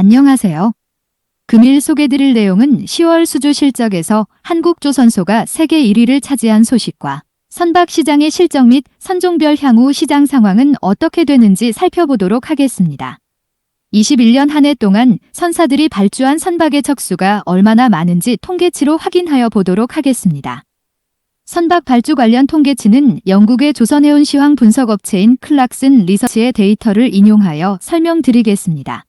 안녕하세요. 금일 소개드릴 내용은 10월 수주 실적에서 한국조선소가 세계 1위를 차지한 소식과 선박 시장의 실적 및 선종별 향후 시장 상황은 어떻게 되는지 살펴보도록 하겠습니다. 21년 한 해 동안 선사들이 발주한 선박의 척수가 얼마나 많은지 통계치로 확인하여 보도록 하겠습니다. 선박 발주 관련 통계치는 영국의 조선해운 시황 분석업체인 클락슨 리서치의 데이터를 인용하여 설명드리겠습니다.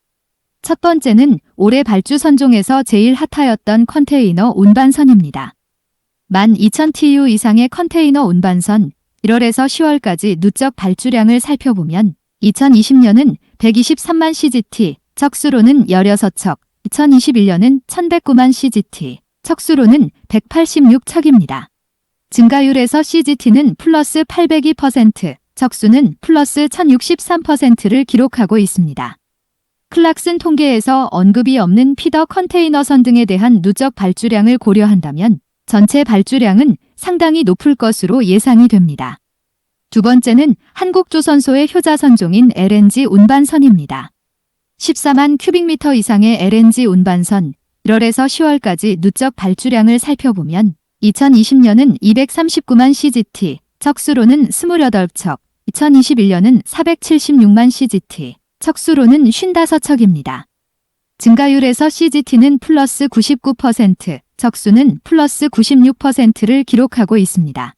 첫 번째는 올해 발주 선종에서 제일 핫하였던 컨테이너 운반선입니다. 12,000TU 이상의 컨테이너 운반선 1월에서 10월까지 누적 발주량을 살펴보면 2020년은 123만 CGT, 척수로는 16척, 2021년은 1109만 CGT, 척수로는 186척입니다. 증가율에서 CGT는 플러스 802%, 척수는 플러스 1063%를 기록하고 있습니다. 클락슨 통계에서 언급이 없는 피더 컨테이너선 등에 대한 누적 발주량을 고려한다면 전체 발주량은 상당히 높을 것으로 예상이 됩니다. 두 번째는 한국조선소의 효자 선종인 LNG 운반선입니다. 14만 큐빅미터 이상의 LNG 운반선 1월에서 10월까지 누적 발주량을 살펴보면 2020년은 239만 CGT, 척수로는 28척, 2021년은 476만 CGT, 척수로는 55척입니다. 증가율에서 CGT는 플러스 99%, 척수는 플러스 96%를 기록하고 있습니다.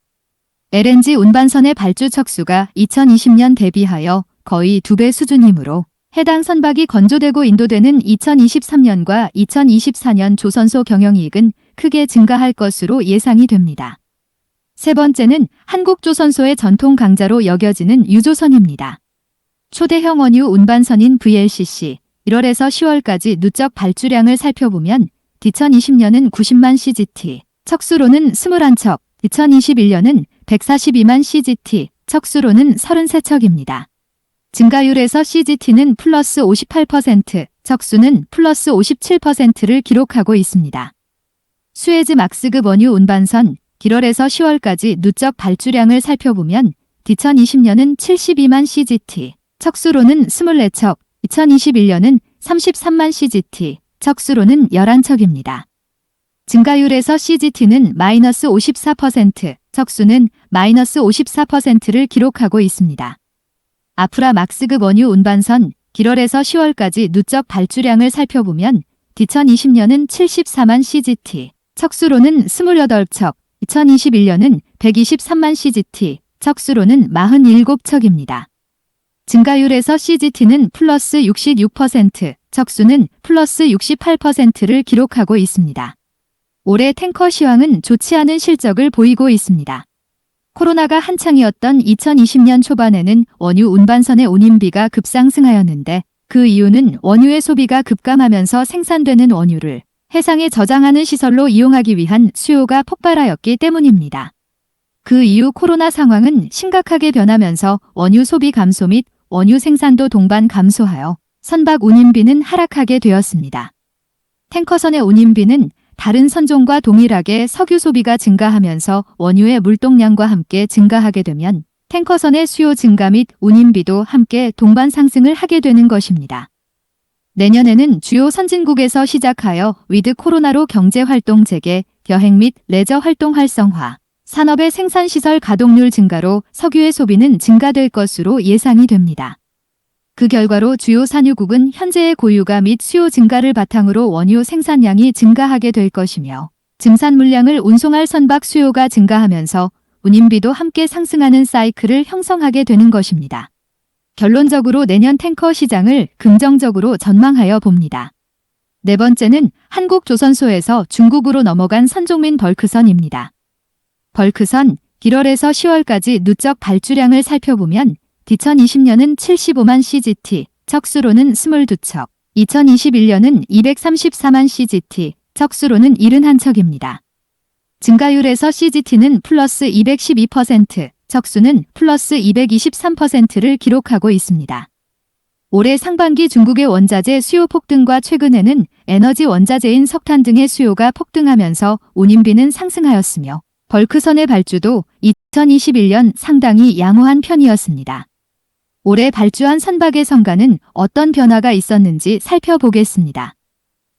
LNG 운반선의 발주 척수가 2020년 대비하여 거의 두 배 수준이므로 해당 선박이 건조되고 인도되는 2023년과 2024년 조선소 경영이익은 크게 증가할 것으로 예상이 됩니다. 세 번째는 한국조선소의 전통 강자로 여겨지는 유조선입니다. 초대형 원유 운반선인 VLCC 1월에서 10월까지 누적 발주량을 살펴보면 2020년은 90만 CGT, 척수로는 21척, 2021년은 142만 CGT, 척수로는 33척입니다. 증가율에서 CGT는 플러스 58%, 척수는 플러스 57%를 기록하고 있습니다. 수에즈 막스급 원유 운반선 1월에서 10월까지 누적 발주량을 살펴보면 2020년은 72만 CGT, 척수로는 24척, 2021년은 33만 CGT, 척수로는 11척입니다. 증가율에서 CGT는 마이너스 54%, 척수는 마이너스 54%를 기록하고 있습니다. 아프라 막스급 원유 운반선 1월에서 10월까지 누적 발주량을 살펴보면 2020년은 74만 CGT, 척수로는 28척, 2021년은 123만 CGT, 척수로는 47척입니다. 증가율에서 CGT는 플러스 66%, 척수는 플러스 68%를 기록하고 있습니다. 올해 탱커 시황은 좋지 않은 실적을 보이고 있습니다. 코로나가 한창이었던 2020년 초반에는 원유 운반선의 운임비가 급상승하였는데 그 이유는 원유의 소비가 급감하면서 생산되는 원유를 해상에 저장하는 시설로 이용하기 위한 수요가 폭발하였기 때문입니다. 그 이후 코로나 상황은 심각하게 변하면서 원유 소비 감소 및 원유 생산도 동반 감소하여 선박 운임비는 하락하게 되었습니다. 탱커선의 운임비는 다른 선종과 동일하게 석유 소비가 증가하면서 원유의 물동량과 함께 증가하게 되면 탱커선의 수요 증가 및 운임비도 함께 동반 상승을 하게 되는 것입니다. 내년에는 주요 선진국에서 시작하여 위드 코로나로 경제 활동 재개, 여행 및 레저 활동 활성화, 산업의 생산시설 가동률 증가로 석유의 소비는 증가될 것으로 예상이 됩니다. 그 결과로 주요 산유국은 현재의 고유가 및 수요 증가를 바탕으로 원유 생산량이 증가하게 될 것이며 증산 물량을 운송할 선박 수요가 증가하면서 운임비도 함께 상승하는 사이클을 형성하게 되는 것입니다. 결론적으로 내년 탱커 시장을 긍정적으로 전망하여 봅니다. 네 번째는 한국조선소에서 중국으로 넘어간 선종민 벌크선입니다. 벌크선 1월에서 10월까지 누적 발주량을 살펴보면 2020년은 75만 CGT, 척수로는 22척, 2021년은 234만 CGT, 척수로는 71척입니다. 증가율에서 CGT는 플러스 212%, 척수는 플러스 223%를 기록하고 있습니다. 올해 상반기 중국의 원자재 수요 폭등과 최근에는 에너지 원자재인 석탄 등의 수요가 폭등하면서 운임비는 상승하였으며 벌크선의 발주도 2021년 상당히 양호한 편이었습니다. 올해 발주한 선박의 선가는 어떤 변화가 있었는지 살펴보겠습니다.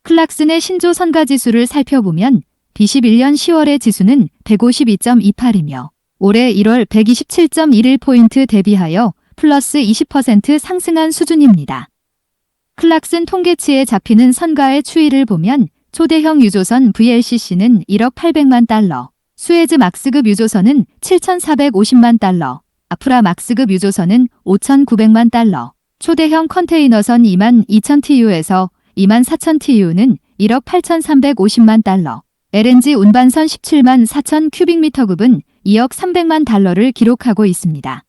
클락슨의 신조 선가 지수를 살펴보면 21년 10월의 지수는 152.28이며 올해 1월 127.11포인트 대비하여 플러스 20% 상승한 수준입니다. 클락슨 통계치에 잡히는 선가의 추이를 보면 초대형 유조선 VLCC는 1억 800만 달러, 수에즈 막스급 유조선은 7,450만 달러, 아프라 막스급 유조선은 5,900만 달러, 초대형 컨테이너선 2만 2천 TU에서 2만 4천 TU는 1억 8,350만 달러, LNG 운반선 17만 4천 큐빅미터급은 2억 300만 달러를 기록하고 있습니다.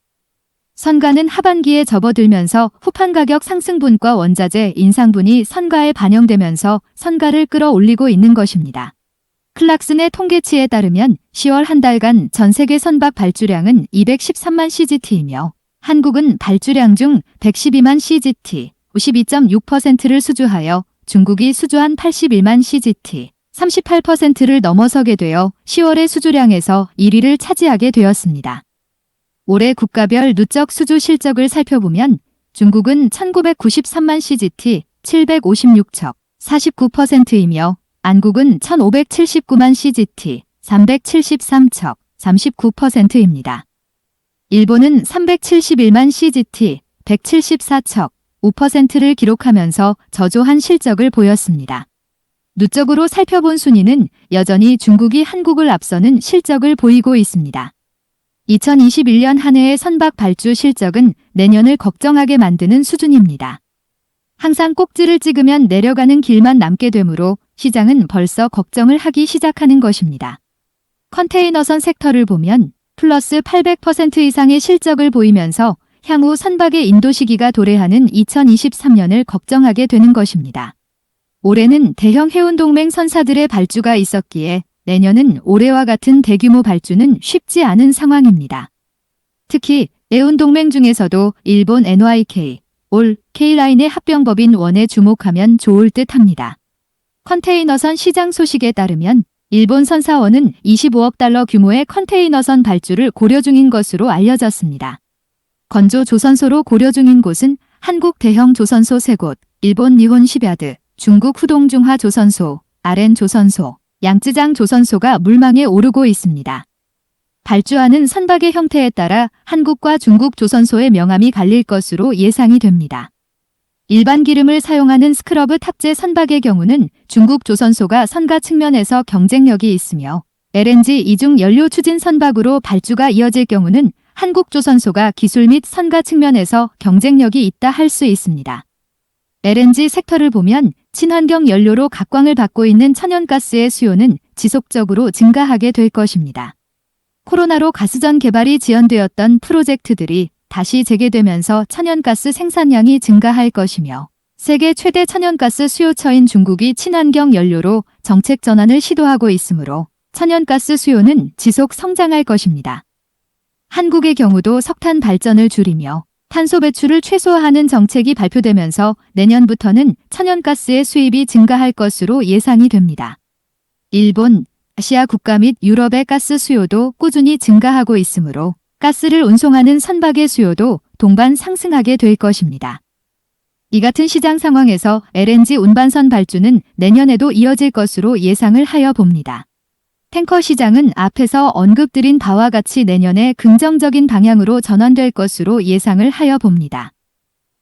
선가는 하반기에 접어들면서 후판 가격 상승분과 원자재 인상분이 선가에 반영되면서 선가를 끌어올리고 있는 것입니다. 클락슨의 통계치에 따르면 10월 한 달간 전 세계 선박 발주량은 213만 CGT이며 한국은 발주량 중 112만 CGT, 52.6%를 수주하여 중국이 수주한 81만 CGT, 38%를 넘어서게 되어 10월의 수주량에서 1위를 차지하게 되었습니다. 올해 국가별 누적 수주 실적을 살펴보면 중국은 1993만 CGT 756척 49%이며 안국은 1579만 CGT 373척 39%입니다. 일본은 371만 CGT 174척 5%를 기록하면서 저조한 실적을 보였습니다. 누적으로 살펴본 순위는 여전히 중국이 한국을 앞서는 실적을 보이고 있습니다. 2021년 한 해의 선박 발주 실적은 내년을 걱정하게 만드는 수준입니다. 항상 꼭지를 찍으면 내려가는 길만 남게 되므로 시장은 벌써 걱정을 하기 시작하는 것입니다. 컨테이너선 섹터를 보면 플러스 800% 이상의 실적을 보이면서 향후 선박의 인도 시기가 도래하는 2023년을 걱정하게 되는 것입니다. 올해는 대형 해운동맹 선사들의 발주가 있었기에 내년은 올해와 같은 대규모 발주는 쉽지 않은 상황입니다. 특히 해운동맹 중에서도 일본 NYK, 올 K라인의 합병법인 원에 주목하면 좋을 듯 합니다. 컨테이너선 시장 소식에 따르면 일본 선사원은 25억 달러 규모의 컨테이너선 발주를 고려 중인 것으로 알려졌습니다. 건조 조선소로 고려 중인 곳은 한국 대형 조선소 3곳, 일본 니혼 시베드, 중국 후동 중화 조선소, 아렌 조선소, 양쯔장 조선소가 물망에 오르고 있습니다. 발주하는 선박의 형태에 따라 한국과 중국 조선소의 명암이 갈릴 것으로 예상이 됩니다. 일반 기름을 사용하는 스크러브 탑재 선박의 경우는 중국 조선소가 선가 측면에서 경쟁력이 있으며 LNG 이중 연료 추진 선박으로 발주가 이어질 경우는 한국 조선소가 기술 및 선가 측면에서 경쟁력이 있다 할 수 있습니다. LNG 섹터를 보면 친환경 연료로 각광을 받고 있는 천연가스의 수요는 지속적으로 증가하게 될 것입니다. 코로나로 가스전 개발이 지연되었던 프로젝트들이 다시 재개되면서 천연가스 생산량이 증가할 것이며 세계 최대 천연가스 수요처인 중국이 친환경 연료로 정책 전환을 시도하고 있으므로 천연가스 수요는 지속 성장할 것입니다. 한국의 경우도 석탄 발전을 줄이며 탄소 배출을 최소화하는 정책이 발표되면서 내년부터는 천연가스의 수입이 증가할 것으로 예상이 됩니다. 일본, 아시아 국가 및 유럽의 가스 수요도 꾸준히 증가하고 있으므로 가스를 운송하는 선박의 수요도 동반 상승하게 될 것입니다. 이 같은 시장 상황에서 LNG 운반선 발주는 내년에도 이어질 것으로 예상을 하여 봅니다. 탱커 시장은 앞에서 언급드린 바와 같이 내년에 긍정적인 방향으로 전환될 것으로 예상을 하여 봅니다.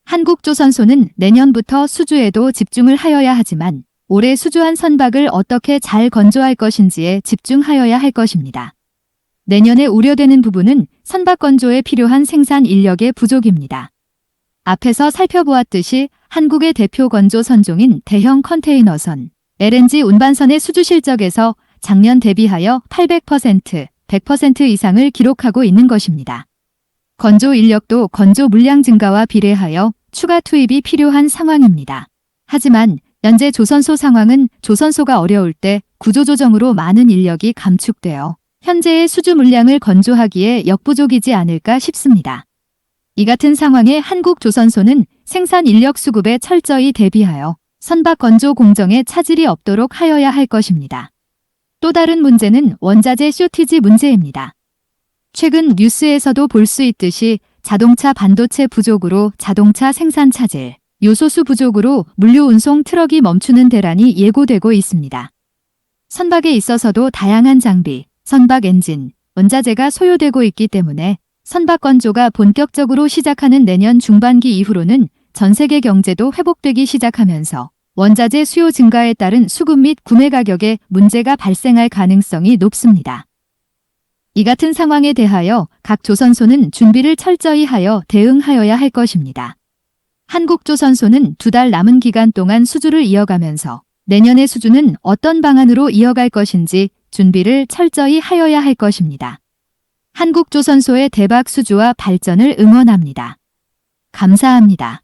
한국조선소는 내년부터 수주에도 집중을 하여야 하지만 올해 수주한 선박을 어떻게 잘 건조할 것인지에 집중하여야 할 것입니다. 내년에 우려되는 부분은 선박 건조에 필요한 생산 인력의 부족입니다. 앞에서 살펴보았듯이 한국의 대표 건조 선종인 대형 컨테이너선, LNG 운반선의 수주 실적에서 작년 대비하여 800%, 100% 이상을 기록하고 있는 것입니다. 건조 인력도 건조 물량 증가와 비례하여 추가 투입이 필요한 상황입니다. 하지만 현재 조선소 상황은 조선소가 어려울 때 구조조정으로 많은 인력이 감축되어 현재의 수주 물량을 건조하기에 역부족이지 않을까 싶습니다. 이 같은 상황에 한국 조선소는 생산 인력 수급에 철저히 대비하여 선박 건조 공정에 차질이 없도록 하여야 할 것입니다. 또 다른 문제는 원자재 쇼티지 문제입니다. 최근 뉴스에서도 볼 수 있듯이 자동차 반도체 부족으로 자동차 생산 차질, 요소수 부족으로 물류 운송 트럭이 멈추는 대란이 예고되고 있습니다. 선박에 있어서도 다양한 장비, 선박 엔진, 원자재가 소요되고 있기 때문에 선박 건조가 본격적으로 시작하는 내년 중반기 이후로는 전 세계 경제도 회복되기 시작하면서 원자재 수요 증가에 따른 수급 및 구매 가격에 문제가 발생할 가능성이 높습니다. 이 같은 상황에 대하여 각 조선소는 준비를 철저히 하여 대응하여야 할 것입니다. 한국조선소는 두 달 남은 기간 동안 수주를 이어가면서 내년의 수주는 어떤 방안으로 이어갈 것인지 준비를 철저히 하여야 할 것입니다. 한국조선소의 대박 수주와 발전을 응원합니다. 감사합니다.